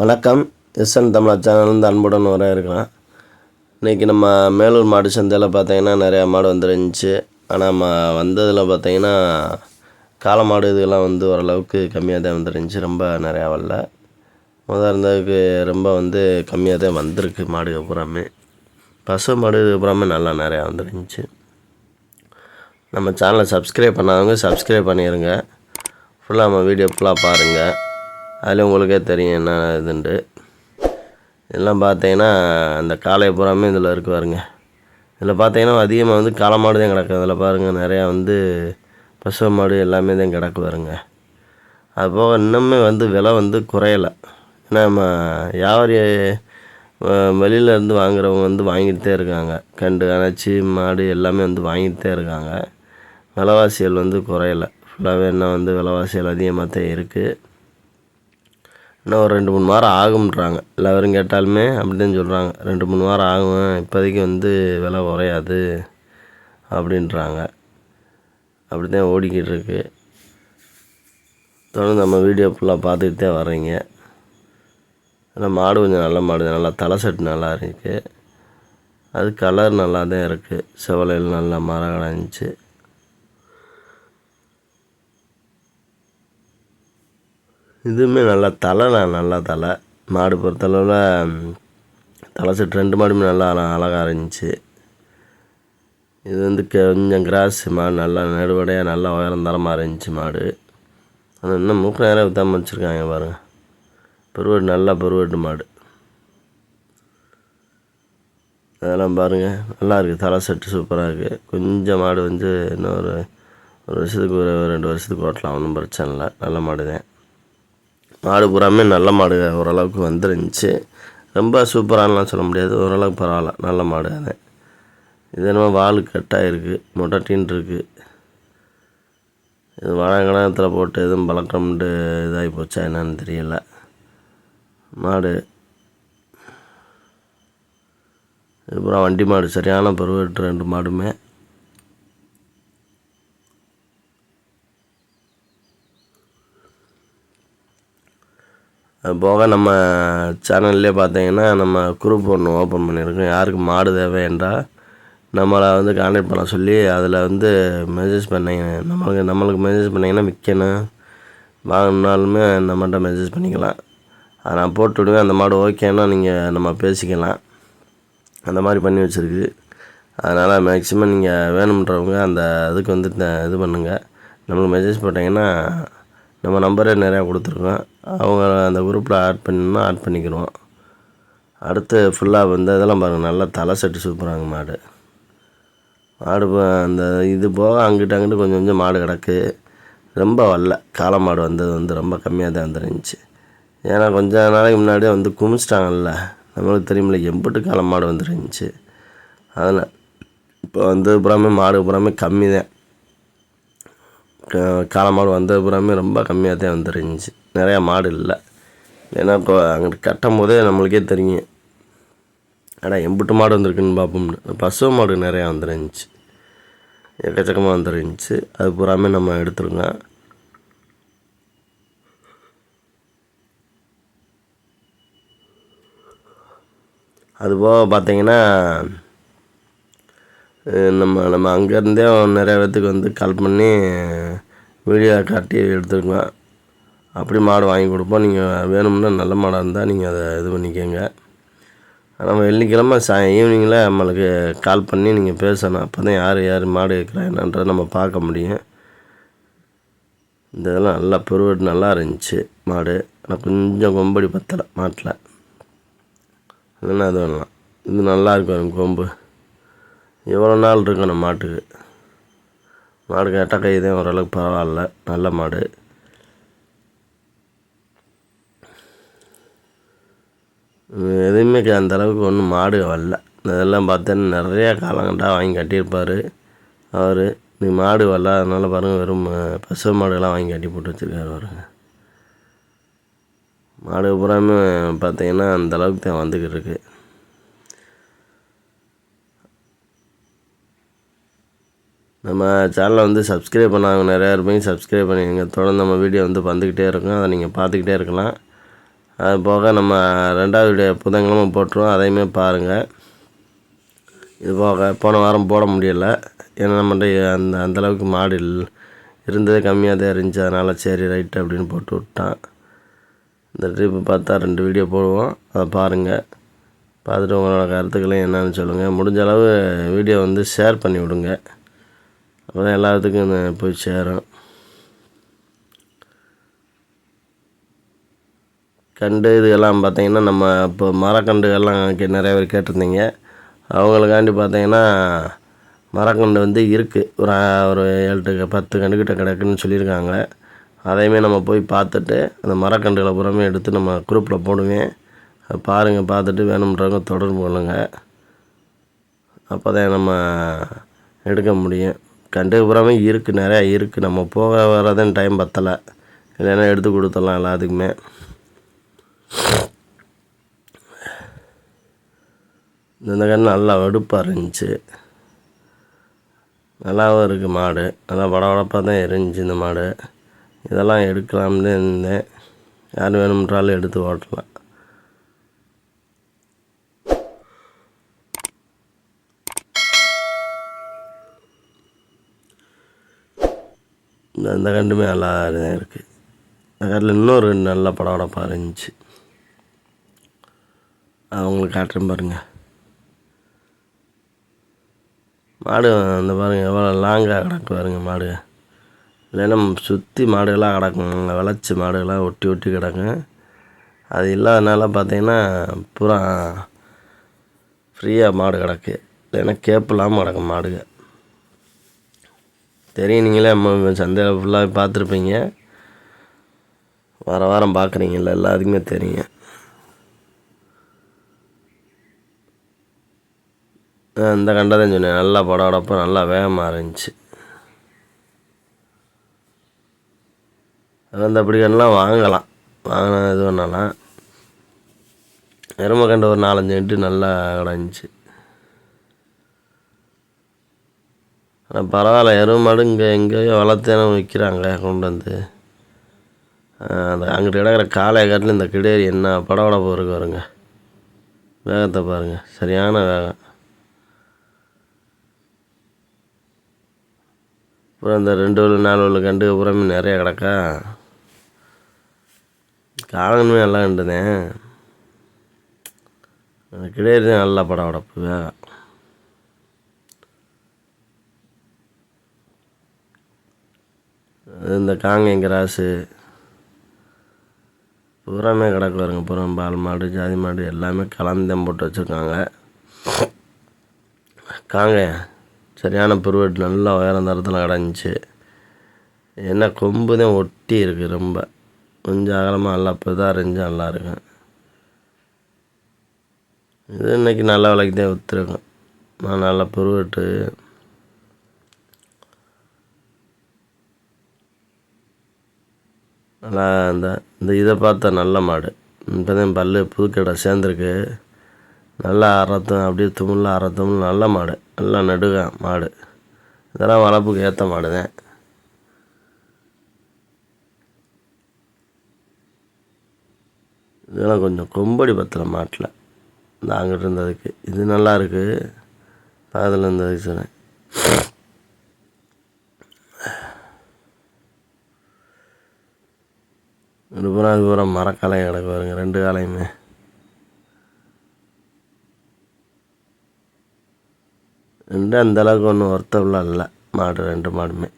வணக்கம். எஸ்என் தமிழா சேனல்லேருந்து அன்புடன் வர இருக்கிறேன் இன்றைக்கி நம்ம மேலூர் மாடு சந்தையில் பார்த்தீங்கன்னா நிறையா மாடு வந்துருந்துச்சு. ஆனால் நம்ம வந்ததில் பார்த்தீங்கன்னா காளை மாடு இதெல்லாம் வந்து ஓரளவுக்கு கம்மியாக தான் வந்துருந்துச்சு. ரொம்ப நிறையா வரல. முதல் இருந்ததுக்கு ரொம்ப வந்து கம்மியாக தான் வந்திருக்கு மாடு அப்புறமே பசு மாடு இதுக்கப்புறமே நல்லா நிறையா வந்துருந்துச்சு. நம்ம சேனலை சப்ஸ்கிரைப் பண்ணாதவங்க சப்ஸ்கிரைப் பண்ணிடுங்க ஃபுல்லாக நம்ம வீடியோ ஃபுல்லாக பாருங்கள் அதில் உங்களுக்கே தெரியும் என்ன இதுன்ட்டு. எல்லாம் பார்த்தீங்கன்னா அந்த காளை பூராமே இதில் இருக்கு பாருங்க இதில் பார்த்தீங்கன்னா அதிகமாக வந்து காளை மாடு தான் கிடக்கும். அதில் பாருங்கள் நிறையா வந்து பசு மாடு எல்லாமே தான் கிடக்கு பாருங்க அது போக இன்னுமே வந்து விலை வந்து குறையலை. ஏன்னா நம்ம வியாபாரி வெளியிலேருந்து வாங்குறவங்க வந்து வாங்கிட்டு இருக்காங்க. கண்டு அணைச்சி மாடு எல்லாமே வந்து வாங்கிட்டு இருக்காங்க. விலைவாசிகள் வந்து குறையலை. ஃபுல்லாகவே இன்னும் வந்து விலைவாசிகள் அதிகமாக தான் இருக்குது இன்னும் ஒரு ரெண்டு மூணு வாரம் ஆகும்ன்றாங்க. எல்லோரும் கேட்டாலுமே அப்படிதான் சொல்கிறாங்க ரெண்டு மூணு வாரம் ஆகும் இப்போதைக்கு வந்து விலை குறையாது அப்படின்றாங்க. அப்படி தான் ஓடிக்கிட்டு இருக்கு. தொடர்ந்து நம்ம வீடியோ ஃபுல்லாக பார்த்துக்கிட்டு தான் வர்றீங்க. ஆனால் மாடு கொஞ்சம் நல்ல மாடு நல்லா தலை செட்டு நல்லா இருக்குது அது கலர் நல்லா தான் இருக்குது செவலையில் நல்லா மரம் கடைஞ்சிச்சு இதுவுமே நல்லா தலைண்ணா நான் நல்லா தலை. மாடு பொறுத்தளவில் தலை செட்டு ரெண்டு மாடுமே நல்லா அழகாக இருந்துச்சு. இது வந்து கொஞ்சம் கிராஸ் மாடு நல்லா நடுவடையாக நல்லா உயரம் தரமாக இருந்துச்சு மாடு. ஆனால் இன்னும் மூக்கு நேரம் வித்தாமல் வச்சுருக்காங்க பாருங்கள் பெருவெட்டு நல்லா பெருவெட்டு மாடு. அதெல்லாம் பாருங்கள் நல்லா இருக்குது தலை செட்டு சூப்பராக இருக்குது கொஞ்சம் மாடு வந்து இன்னும் ஒரு ஒரு வருஷத்துக்கு ஒரு ரெண்டு வருஷத்துக்கு ஓட்டலாம். ஒன்றும் பிரச்சனை இல்லை. நல்ல மாடு தான் மாடு பூராமே நல்ல மாடு ஓரளவுக்கு வந்துருந்துச்சு. ரொம்ப சூப்பரானலாம் சொல்ல முடியாது. ஓரளவுக்கு பரவாயில்ல. நல்ல மாடு அது. இது என்னமோ வால் கட்டாயிருக்கு மொட்டட்டின்னு இருக்குது இது வழங்கணத்தில் போட்டு எதுவும் பழக்கம்ட்டு இதாகி போச்சா என்னன்னு தெரியல. மாடு. இது வண்டி மாடு. சரியான பருவட்டு ரெண்டு மாடுமே. போக நம்ம சேனல்லே பார்த்தீங்கன்னா நம்ம குரூப் ஒன்று ஓப்பன் பண்ணியிருக்கோம். யாருக்கு மாடு தேவை என்றால் நம்மளை வந்து கான்டாக்ட் பண்ண சொல்லி அதில் வந்து மெசேஜ் பண்ணிங்க. நம்மளுக்கு நம்மளுக்கு மெசேஜ் பண்ணிங்கன்னா விற்கணும் வாங்கினாலுமே நம்மகிட்ட மெசேஜ் பண்ணிக்கலாம். அதை நான் போட்டு விடுவேன். அந்த மாடு ஓகேன்னா நீங்கள் நம்ம பேசிக்கலாம். அந்த மாதிரி பண்ணி வச்சுருக்கு. அதனால் மேக்ஸிமம் நீங்கள் வேணுன்றவங்க அந்த இதுக்கு வந்து த- இது பண்ணுங்கள் நம்மளுக்கு மெசேஜ் போட்டிங்கன்னா நம்ம நம்பரே நிறையா கொடுத்துருக்கோம். அவங்க அந்த குரூப்பில் ஆட் பண்ணணும்னா ஆட் பண்ணிக்கிடுவோம் அடுத்து ஃபுல்லாக வந்து இதெல்லாம் பாருங்கள் நல்லா தலை செட்டு சூப்பராங்க மாடு. மாடு அந்த இது போக அங்கிட்ட அங்கிட்டு கொஞ்சம் கொஞ்சம் மாடு கிடக்கு. ரொம்ப வரல. காளை மாடு வந்தது வந்து ரொம்ப கம்மியாக தான் வந்துருந்துச்சு. ஏன்னா கொஞ்ச நாளைக்கு முன்னாடியே வந்து குமிச்சிட்டாங்கல்ல. நம்மளுக்கு தெரியுமில்ல எம்பிட்டு காளை மாடு வந்துருந்துச்சு. அதில் இப்போ வந்து புறாமே மாடு புறாமே கம்மி தான். க- காளை மாடு வந்த புறாமே ரொம்ப கம்மியாக தான் வந்துருந்துச்சு. நிறையா மாடு இல்லை. ஏன்னா இப்போ அங்கிட்டு கட்டும் போதே நம்மளுக்கே தெரியும். அடா எம்பிட்டு மாடு வந்திருக்குன்னு பார்ப்போம்னு. பசு மாடு நிறையா வந்துருந்துச்சு. எக்கச்சக்கமாக வந்துருந்துச்சு. அது பூராமே நம்ம எடுத்துருக்கோம் அதுபோக பார்த்தீங்கன்னா நம்ம நம்ம அங்கேருந்தே நிறைய பேர்த்துக்கு வந்து கால் பண்ணி வீடியோ காட்டி எடுத்துருக்கோம் அப்படி மாடு வாங்கி கொடுப்போம். நீங்கள் வேணும்னா நல்ல மாடாக இருந்தால் நீங்கள் அதை இது பண்ணிக்கோங்க. நம்ம வெள்ளிக்கிழமை சா ஈவினிங்கில் நம்மளுக்கு கால் பண்ணி நீங்கள் பேசணும். அப்போ தான் யார் யார் மாடு இருக்கிறா என்னன்றதை நம்ம பார்க்க முடியும். இந்த இதெல்லாம் நல்லா பெருவெட்டு நல்லா இருந்துச்சு மாடு. ஆனால் கொஞ்சம் கொம்படி பத்தலை மாட்டில். இல்லைன்னா அது வேணாம் இது நல்லா இருக்கும் கொம்பு. எவ்வளோ நாள் இருக்கும் நம்ம மாட்டுக்கு. மாடு கேட்டால் கை ஓரளவுக்கு பரவாயில்ல. நல்ல மாடு. எதுவுமே அந்தளவுக்கு அந்த அளவுக்கு ஒன்றும் மாடு வரல. இதெல்லாம் பார்த்தேன்னா நிறையா காலங்கட்டாக வாங்கி கட்டியிருப்பார். அவர். நீ மாடு வரலாதனால பாருங்கள் வெறும் பசு மாடுகள்லாம் வாங்கி கட்டி போட்டு வச்சுருக்காரு பாருங்க மாடு பூராமே பார்த்தீங்கன்னா அந்த அளவுக்கு தான் வந்துக்கிட்டு இருக்குது நம்ம சேனலை வந்து சப்ஸ்கிரைப் பண்ணாங்க நிறையா இருப்பீங்க சப்ஸ்கிரைப் பண்ணிக்கோங்க. தொடர்ந்து நம்ம வீடியோ வந்து வந்துக்கிட்டே இருக்கும். அதை நீங்கள் பார்த்துக்கிட்டே இருக்கலாம். அது போக நம்ம ரெண்டாவது வீடியோ புதன்கிழமை போட்டுருவோம். அதையுமே பாருங்கள் இது போக போன வாரம் போட முடியலை. ஏன்னா நம்மகிட்ட அந்த அந்தளவுக்கு மாடு இல் இருந்ததே கம்மியாக தான் இருந்துச்சு. அதனால் சரி ரைட்டு அப்படின்னு போட்டு விட்டான். இந்த ட்ரிப்பு பார்த்தா ரெண்டு வீடியோ போடுவோம். அதை பாருங்கள் பார்த்துட்டு உங்களோட கருத்துக்களையும் என்னன்னு சொல்லுங்கள் முடிஞ்ச அளவு வீடியோ வந்து ஷேர் பண்ணி விடுங்க. அப்போ தான் எல்லாத்துக்கும் போய் சேரும் கண்டு இதுகெல்லாம் பார்த்தீங்கன்னா நம்ம இப்போ மரக்கண்டுகள்லாம் நிறைய பேர் கேட்டிருந்தீங்க. அவங்களுக்காண்டி பார்த்தீங்கன்னா மரக்கன்று வந்து இருக்குது ஒரு ஒரு ஏழு பத்து கண்டுக்கிட்ட கிடக்குன்னு சொல்லியிருக்காங்க. அதையுமே நம்ம போய் பார்த்துட்டு அந்த மரக்கன்றுகளை பூராமே எடுத்து நம்ம குரூப்பில் போடுவேன். அதை பாருங்கள் பார்த்துட்டு வேணும்ன்றவங்க தொடர்பு கொள்ளுங்கள் அப்போ தான் நம்ம எடுக்க முடியும். கண்டு பூராமே இருக்குது நிறையா இருக்குது நம்ம போக வரதான் டைம் பத்தலை. இல்லைன்னா எடுத்து கொடுத்துடலாம் எல்லாத்துக்குமே. இந்த கன்று நல்லா வெடுப்பாக இருந்துச்சு. நல்லாவும் இருக்குது மாடு. நல்லா படபடப்பாக தான் இருந்துச்சு இந்த மாடு. இதெல்லாம் எடுக்கலாம்னு இருந்தேன். யார் வேணும்ன்றாலும் எடுத்து ஓட்டலாம். இந்த இந்த கண்டுமே நல்லா தான் இருக்குது இந்த கண்டில் இன்னொரு ரெண்டு நல்லா படபடப்பாக இருந்துச்சு அவங்களுக்கு உங்களுக்கு காட்டுறேன் பாருங்கள் மாடு அந்த பாருங்கள் எவ்வளோ லாங்காக கிடக்கு பாருங்க மாடு. இல்லைன்னா சுற்றி மாடுகளாக கிடக்கும். அங்கே விளைச்சி மாடுகளாக ஒட்டி ஒட்டி கிடக்கும். அது இல்லாதனால பார்த்தீங்கன்னா பூரா ஃப்ரீயாக மாடு கிடக்கு. இல்லைன்னா கேப் இல்லாமல் கிடக்கும் மாடுகள் தெரியும் நீங்களே நம்ம சந்தையில் ஃபுல்லாக பார்த்துருப்பீங்க. வார வாரம் பார்க்குறீங்கல்ல எல்லாத்துக்குமே தெரியும். ஆ, இந்த கண்டதான் சொன்னேன் நல்லா படபடப்பாக நல்லா வேகமாக இருந்துச்சு. அந்த அப்படி கண்ணெலாம் வாங்கலாம். வாங்கினா இது பண்ணலாம் எருமை கண்ட ஒரு நாலஞ்சு எட்டு நல்லா கிடந்துச்சு. ஆனால் பரவாயில்ல. எருமை மாடு இங்கே எங்கேயோ வளர்த்தேன்னு விற்கிறாங்க கொண்டு வந்து. அந்த அங்கிட்டு கிடக்கிற காளையை காட்டில் இந்த கிடேரி என்ன படவட இருக்கு வருங்க வேகத்தை பாருங்கள் சரியான வேகம். அப்புறம் இந்த ரெண்டு உள்ள நாலு உள்ள கண்டு அப்புறம் நிறைய கிடக்கா. காலனுமே நல்லா கண்டுதேன் அந்த கிடேரி தான் நல்லா படம் உடப்பு வேகம். இந்த காங்கேயம் கிராஸு. பூராமே கிடக்கு வருங்க பூரா பால் மாடு ஜாதி மாடு எல்லாமே கலந்தம் போட்டு வச்சுருக்காங்க. காங்கேயம் சரியான பிறுவெட்டு நல்லா உயரம் தரத்தில் கிடந்துச்சு. என்ன கொம்பு தான் ஒட்டி இருக்குது ரொம்ப. கொஞ்சம் அகலமாக நல்லா பெரிதாக இருந்துச்சு நல்லா இருக்கும். இது இன்னைக்கு நல்ல விலைக்கு தான் விற்றுருக்கோம் நான் நல்ல பிறுவெட்டு நல்லா இந்த இந்த இதை பார்த்தா நல்ல மாடு. இப்போ தான் பல்லு புதுக்கடை சேர்ந்துருக்கு. நல்லா அறத்தும் அப்படியே துமுள்ள அறத்தும் நல்ல மாடு. நல்லா நடுக மாடு. இதெல்லாம் வளர்ப்புக்கு ஏற்ற மாடு தான் இதெல்லாம் கொஞ்சம் கொம்படி பத்தல மாட்டில். இந்த அங்கிட்டு இருந்ததுக்கு. இது நல்லா இருக்குது பக்கத்தில் இருந்ததுக்கு சொன்னேன். இது பூரா பூரா மரக்காலை கிடக்கு பாருங்க ரெண்டு காலையுமே. ரெண்டு அந்தளவுக்கு ஒன்றும் ஒர்த்தபுளாக இல்லை மாடு ரெண்டு மாடுமே.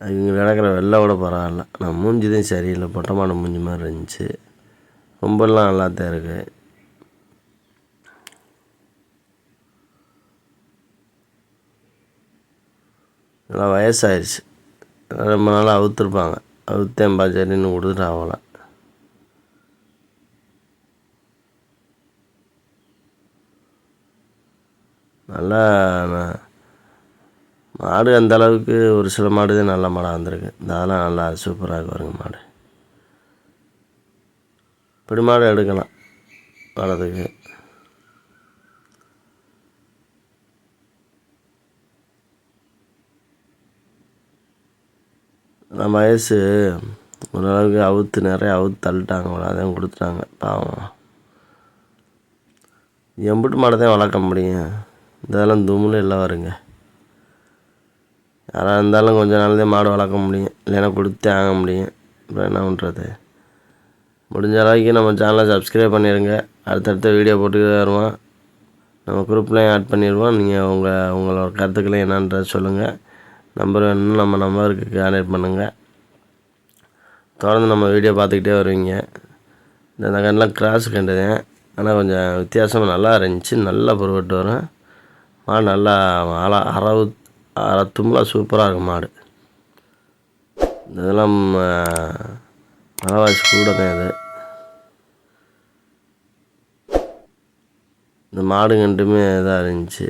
அது இங்கே கிடக்கிற வெள்ளை கூட பரவாயில்ல. நான் மூஞ்சிதான் சரியில்லை பொட்டை மாடு மூஞ்சி மாதிரி இருந்துச்சு. ரொம்பலாம் நல்லா தான் இருக்குது நல்லா வயசாயிடுச்சு ரொம்ப நாளாக அவுத்துருப்பாங்க. அவுத்தேன் சரின்னு கொடுத்துட்டு ஆகலை நல்லா மாடு அந்த அளவுக்கு ஒரு சில மாடு தான் நல்ல மாடாக வந்திருக்கு. அதெல்லாம் நல்லா சூப்பராக வருங்க மாடு. இப்படி மாடு எடுக்கலாம். வளர்த்துக்கு நம்ம வயசு ஓரளவுக்கு அவுத்து நிறைய அவுத்து தள்ளிட்டாங்க போல அதான் கொடுத்துட்டாங்க. பாவம். எம்பிட்டு மாடை தான் வளர்க்க முடியும். இதெல்லாம் தும்முல இல்லை வருங்க யாராக இருந்தாலும் கொஞ்ச நாள் தான் மாடு வளர்க்க முடியும். இல்லைன்னா கொடுத்தே ஆக முடியும். அப்புறம் என்ன பண்ணுறது முடிஞ்ச அளவுக்கு நம்ம சேனலை சப்ஸ்கிரைப் பண்ணிடுங்க அடுத்தடுத்த வீடியோ போட்டுக்கிட்டே வருவோம். நம்ம குரூப்லேயும் ஆட் பண்ணிடுவோம். நீங்கள் உங்கள் உங்களோட கருத்துக்களை என்னன்றதை சொல்லுங்கள் நம்பர் வேணும்னா நம்ம நம்பருக்கு கான்டெக்ட் பண்ணுங்கள் தொடர்ந்து நம்ம வீடியோ பார்த்துக்கிட்டே வருவீங்க. இந்த கண்ணெலாம் கிராஸ் கண்டுதேன் ஆனால் கொஞ்சம் வித்தியாசமாக நல்லா இருந்துச்சு. நல்லா பொருவட்டு வரும். மாடு நல்லா அல அறவு அற தும்பலாக சூப்பராக இருக்கும் மாடு. இதெல்லாம் மலவாசி கூட தான் இது. இந்த மாடு கண்டுமே இதாக இருந்துச்சு.